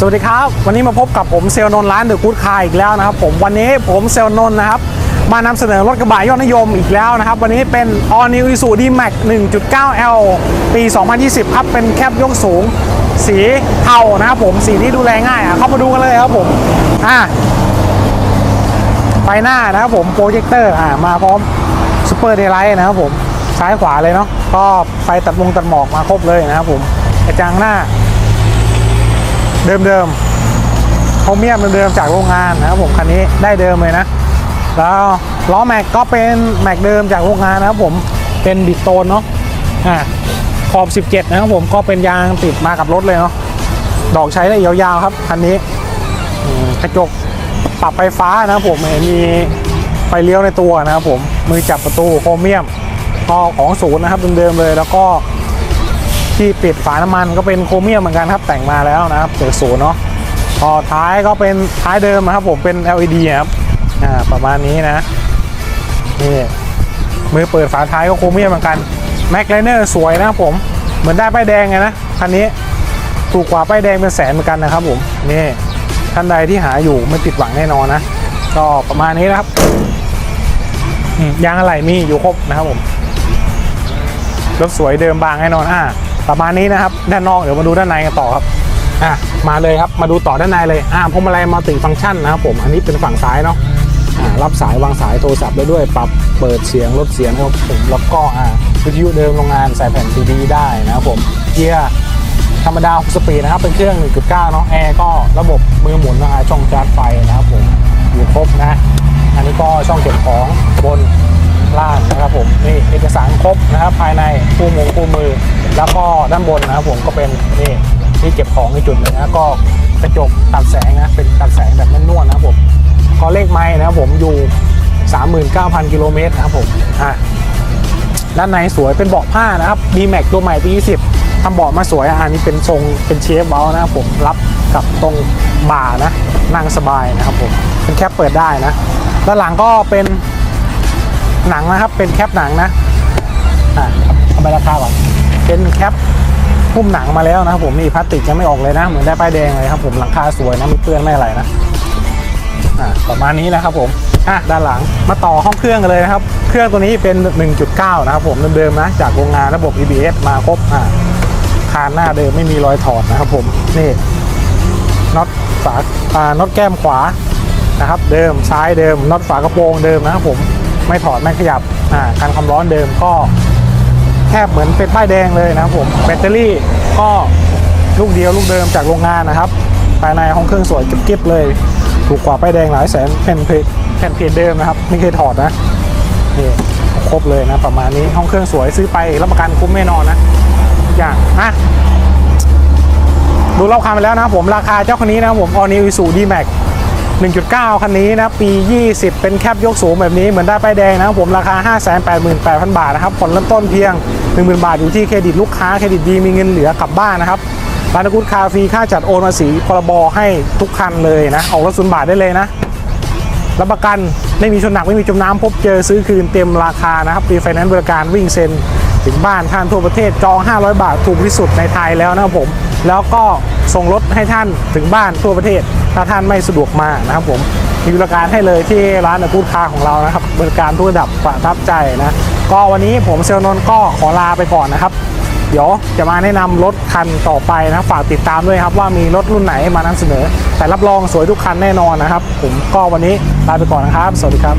สวัสดีครับ วันนี้มาพบกับผมเซลนนร้านเดอะกู๊ดคาอีกแล้วนะครับผมวันนี้ผมเซลนนท์นะครับ มานำเสนอรถกระบะยอดนิยมอีกแล้วนะครับ วันนี้เป็น All New Isuzu D-Max 1.9L ปี 2020 ครับ เป็นแคปยกสูง สีเทานะครับผมสีที่ดูแลง่ายอะเข้ามาดูกันเลยครับผมอะไฟหน้านะครับผมโปรเจคเตอร์อะมาพร้อมซูเปอร์เดย์ไลท์นะครับผมซ้ายขวาเลยเนาะก็ไฟตัดวงตัดหมอกมาครบเลยนะครับผมกระจังหน้า เดิมๆโครเมียมเดิมๆจากโรงงานนะครับผมคันนี้ได้เดิมเลยนะ แล้วล้อแม็กก็เป็นแม็กเดิมจากโรงงานนะครับผมเป็นบิดโตนเนาะอ่าขอบ 17 นะครับผมก็เป็นยางติดมากับรถเลยเนาะดอกใช้ได้ยาวๆครับคันนี้กระจกปรับไฟฟ้านะครับผมมีไฟเลี้ยวในตัวนะครับผมมือจับประตูโครเมียมก็ของศูนย์นะครับเดิมๆเลยแล้วก็ ที่ปิดฝาน้ำมันก็เป็นโครเมียมเหมือนกันครับแต่งมาแล้วนะครับเปิดศูนย์เนาะพอท้ายก็เป็นท้ายเดิมนะครับผมเป็น LED ครับอ่าประมาณนี้นะนี่มือเปิดฝาท้ายก็โครเมียมเหมือนกันแม็กไลเนอร์สวยนะครับผมเหมือนได้ป้ายแดงไงนะคันนี้ถูกกว่าป้ายแดงเป็นแสนเหมือนกันนะครับผมนี่ท่านใดที่หาอยู่ไม่ติดหวังแน่นอนนะก็ประมาณนี้นะครับยางอะไรมีอยู่ครบนะครับผมรถสวยเดิมบางแน่นอนอ่า ประมาณนี้นะครับ ด้านนอกเดี๋ยวมาดูด้านในกันต่อครับอะมาเลยครับมาดูต่อด้านในเลยอ่าพวงมาลัยมัลติฟังก์ชันนะครับผมอันนี้เป็นฝั่งซ้ายเนาะอ่ารับสายวางสายโทรศัพท์ได้ด้วย ปรับเปิดเสียงลดเสียงครับผมแล้วก็อ่าวิทยุเดิมโรงงานใส่แผ่นซีดีได้นะครับผมเกียร์ธรรมดา6สปีดนะครับเป็นเครื่อง 1.9 เนาะแอร์ก็ระบบมือหมุนนะช่องชาร์จไฟนะครับผมอยู่ครบนะอันนี้ก็ช่องเก็บของบนล่างนะครับผมนี่เอกสารครบนะครับภายในคู่มงคู่มือ แล้วก็ด้านบนนะครับผมก็เป็นนี่ที่เก็บของในจุดหนึ่งนะก็กระจกตัดแสงนะเป็นตัดแสงแบบแม่นวลนะครับผมก็เลขไม้นะครับผมอยู่ 39,000 กิโลเมตรนะครับผมอะด้านในสวยเป็นเบาะผ้านะครับ d m a x ตัวใหม่ปี20ทำเบาะมาสวยอะอันนี้เป็นทรงเป็นเชฟเบลนะครับผมรับกับตรงบ่านะนั่งสบายนะครับผมเป็นแคปเปิดได้นะด้านหลังก็เป็นหนังนะครับเป็นแคปหนังนะอ่า เอาไปราคาก่อน เป็นแคปหุ้มหนังมาแล้วนะครับผมนี่พลาสติกยังไม่ออกเลยนะ เหมือนได้ป้ายแดงเลยครับผมหลังคาสวยนะม่เปื้อนไม่อะไรนะอ่าประมาณนี้นะครับผมอะด้านหลังมาต่อห้องเครื่องกันเลยนะครับ เครื่องตัวนี้เป็น 1.9 นะครับผมเดิมๆนะจากโรงงานระบบ EBS มาครบอ่าคานหน้าเดิมไม่มีรอยถอดนะครับผมนี่น็อตฝาอ่าน็อตแก้มขวานะครับเดิมซ้ายเดิมน็อตฝากระโปรงเดิมนะครับผมไม่ถอดไม่ขยับอ่าการความร้อนเดิมก็ แทบเหมือนเป็นป้ายแดงเลยนะครับผมแบตเตอรี่ก็ลูกเดียวลูกเดิมจากโรงงานนะครับภายในห้องเครื่องสวยเก็บๆเลยถูกกว่าป้ายแดงหลายแสนแผ่นเพจแผ่นเพจเดิมนะครับไม่เคยถอดนะนี่ครบเลยนะประมาณนี้ห้องเครื่องสวยซื้อไปรับประกันคุ้มแน่นอนนะอย่างอะดูรอบคันไปแล้วนะผมราคาเจ้าคันนี้นะผม All New Isuzu D-Max 1.9 คันนี้นะปี 20 เป็นแคปยกสูงแบบนี้เหมือนได้ป้ายแดงนะครับผมราคา 588,000 บาทนะครับผ่อนเริ่มต้นเพียง 10,000 บาทอยู่ที่เครดิตลูกค้าเครดิตดีมีเงินเหลือกลับบ้านนะครับร้านกุดคาฟรีค่าจัดโอนภาษีพรบให้ทุกคันเลยนะออกรถศูนย์บาทได้เลยนะรับประกันไม่มีชนหนักไม่มีจมน้ำพบเจอซื้อคืนเต็มราคานะครับรีไฟแนนซ์บริการวิ่งเซ็น ถึงบ้านท่านทั่วประเทศจอง 500 บาทถูกที่สุดในไทยแล้วนะครับผม แล้วก็ส่งรถให้ท่านถึงบ้านทั่วประเทศ ถ้าท่านไม่สะดวกมานะครับผมมีบริการให้เลยที่ร้านอากูดคาของเรานะครับบริการทุกระดับประทับใจนะก็วันนี้ผมเซลนนก็ขอลาไปก่อนนะครับ เดี๋ยวจะมาแนะนำรถคันต่อไปนะฝากติดตามด้วยครับว่ามีรถรุ่นไหนมานำเสนอ แต่รับรองสวยทุกคันแน่นอนนะครับ ผมก็วันนี้ลาไปก่อนนะครับ สวัสดีครับ